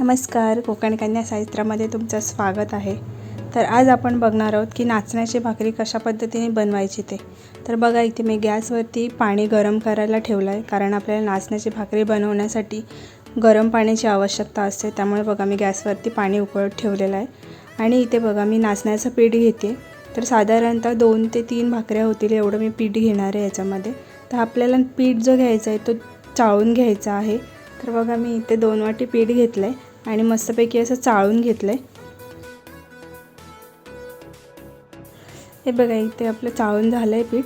नमस्कार कोकण कन्या साहित्यामध्ये तुमचं स्वागत आहे. तर आज आपण बघणार आहोत की नाचण्याची भाकरी कशा पद्धतीने बनवायची ते. तर बघा इथे मी गॅसवरती पाणी गरम करायला ठेवलं आहे कारण आपल्याला नाचण्याची भाकरी बनवण्यासाठी गरम पाण्याची आवश्यकता असते त्यामुळे बघा मी गॅसवरती पाणी उकळत ठेवलेलं आहे. आणि इथे बघा मी नाचण्याचं पीठ घेते. तर साधारणतः दोन ते तीन भाकऱ्या होतील एवढं मी पीठ घेणार आहे याच्यामध्ये. तर आपल्याला पीठ जो घ्यायचा आहे तो चाळून घ्यायचा आहे. तर बघा मी इथे दोन वाटी पीठ घेतलं आहे आणि मस्तपैकी असं चाळून घेतलं आहे हे बघा इथे आपलं चाळून झालं आहे पीठ.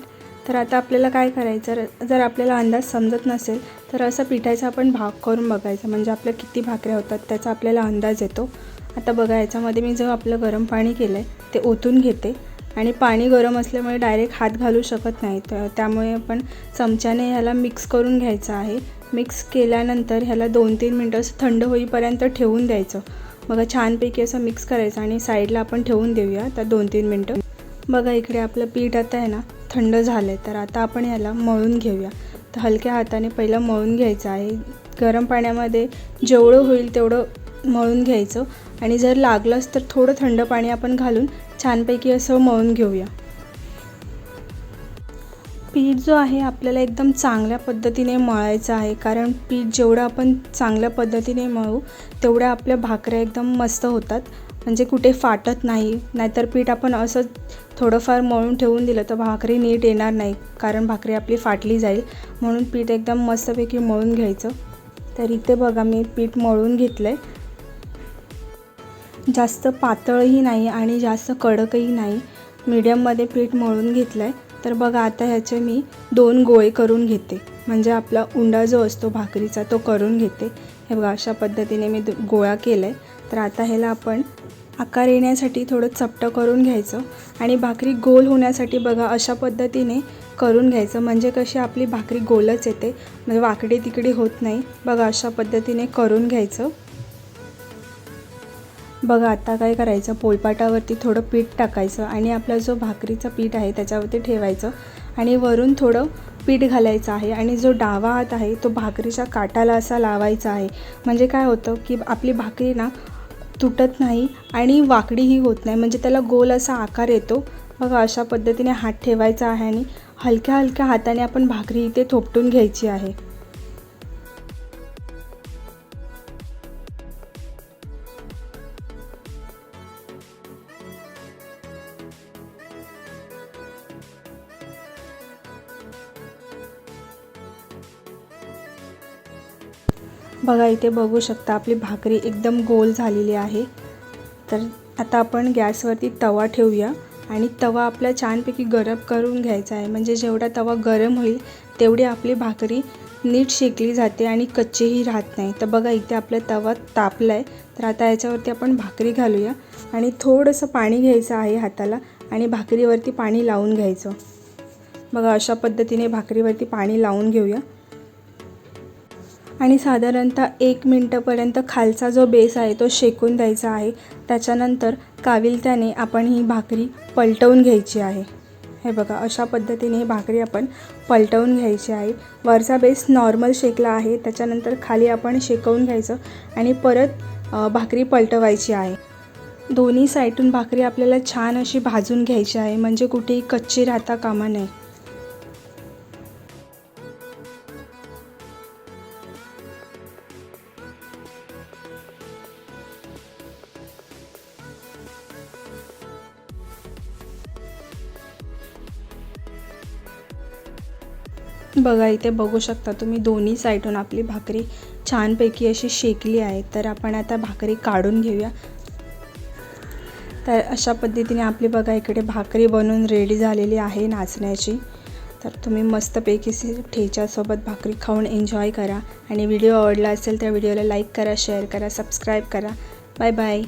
तर आता आपल्याला काय करायचं? जर आपल्याला अंदाज समजत नसेल तर असं पिठाचा आपण भाग करून बघायचा. म्हणजे आपल्या किती भाकऱ्या होतात त्याचा आपल्याला अंदाज येतो. आता बघा याच्यामध्ये मी जो आपलं गरम पाणी केलं आहे ते ओतून घेते. आणि पाणी गरम असल्यामुळे डायरेक्ट हात घालू शकत नाही. तर त्यामुळे आपण चमच्याने ह्याला मिक्स करून घ्यायचं आहे. मिक्स केल्यानंतर ह्याला दोन तीन मिनटं असं थंड होईपर्यंत ठेवून द्यायचं. बघा छानपैकी असं मिक्स करायचं आणि साईडला आपण ठेवून देऊया तर दोन तीन मिनटं. बघा इकडे आपलं पीठ आता आहे ना थंड झालं आहे तर आता आपण ह्याला मळून घेऊया. तर हलक्या हाताने पहिलं मळून घ्यायचं आहे. गरम पाण्यामध्ये जेवढं होईल तेवढं मळून घ्यायचं. आणि जर लागलंच तर थोडं थंड पाणी आपण घालून छानपैकी असं मळून घेऊया. पीठ जो आहे आपल्याला एकदम चांगल्या पद्धतीने मळायचं आहे. कारण पीठ जेवढं आपण चांगल्या पद्धतीने मळू तेवढ्या आपल्या भाकऱ्या एकदम मस्त होतात. म्हणजे कुठे फाटत नाही. नाहीतर पीठ आपण असं थोडंफार मळून ठेवून दिलं तर भाकरी नीट येणार नाही. कारण भाकरी आपली फाटली जाईल. म्हणून पीठ एकदम मस्तपैकी मळून घ्यायचं. तर इथे बघा मी पीठ मळून घेतलं आहे जास्त पातळही नाही आणि जास्त कडकही नाही. मीडियममध्ये पीठ मळून घेतलं आहे तर बघा आता ह्याचे मी दोन गोळे करून घेते. म्हणजे आपला उंडा जो असतो भाकरीचा तो करून घेते. हे बघा अशा पद्धतीने मी गोळा केला आहे तर आता ह्याला आपण आकार येण्यासाठी थोडं चपटं करून घ्यायचं आणि भाकरी गोल होण्यासाठी बघा अशा पद्धतीने करून घ्यायचं. म्हणजे कशी आपली भाकरी गोलच येते. म्हणजे वाकडी तिकडी होत नाही. बघा अशा पद्धतीने करून घ्यायचं. बघा आता काय करायचं? पोळपाटावरती थोडं पीठ टाकायचं आणि आपला जो भाकरीचा पीठ आहे त्याच्यावरती ठेवायचं आणि वरून थोडं पीठ घालायचं आहे आणि जो डावा हात आहे तो भाकरीच्या काटाला असा लावायचा आहे. म्हणजे काय होतं की आपली भाकरी ना तुटत नाही आणि वाकडीही होत नाही. म्हणजे त्याला गोल असा आकार येतो. बघा अशा पद्धतीने हात ठेवायचा आहे आणि हलक्या हलक्या हाताने आपण भाकरी इथे थोपटून घ्यायची आहे. बघा इथे बघू शकता आपली भाकरी एकदम गोल झालेली आहे. तर आता आपण गॅसवरती तवा ठेवूया. आणि तवा आपला छानपैकी गरम करून घ्यायचा आहे. म्हणजे जेवढा तवा गरम होईल तेवढी आपली भाकरी नीट शेकली जाते आणि कच्चीही राहत नाही. तर बघा इथे आपला तवा तापला आहे तर आता याच्यावरती आपण भाकरी घालूया. आणि थोडंसं पाणी घ्यायचं आहे हाताला आणि भाकरीवरती पाणी लावून घ्यायचं. बघा अशा पद्धतीने भाकरीवरती पाणी लावून घेऊया. आणि साधारणतः एक मिनटापर्यंत खालचा जो बेस आहे तो शेकून द्यायचा आहे. त्याच्यानंतर काविलत्याने आपण ही भाकरी पलटवून घ्यायची आहे. हे बघा अशा पद्धतीने ही भाकरी आपण पलटवून घ्यायची आहे. वरचा बेस नॉर्मल शेकला आहे. त्याच्यानंतर खाली आपण शेकवून घ्यायचं आणि परत भाकरी पलटवायची आहे. दोन्ही साईडून भाकरी आपल्याला छान अशी भाजून घ्यायची आहे. म्हणजे कुठेही कच्ची राहता कामा नये. बघा इथे बघू शकता तुम्ही दोन्ही साईडून आपली भाकरी छानपैकी अशी शेकली आहे. तर आपण आता भाकरी काढून घेऊया. तर अशा पद्धतीने आपली बघा इकडे भाकरी बनवून रेडी झालेली आहे नाचण्याची. तर तुम्ही मस्तपैकी ठेच्यासोबत भाकरी खाऊन एन्जॉय करा. आणि व्हिडिओ आवडला असेल तर व्हिडिओला लाईक करा शेअर करा सबस्क्राईब करा. Bye bye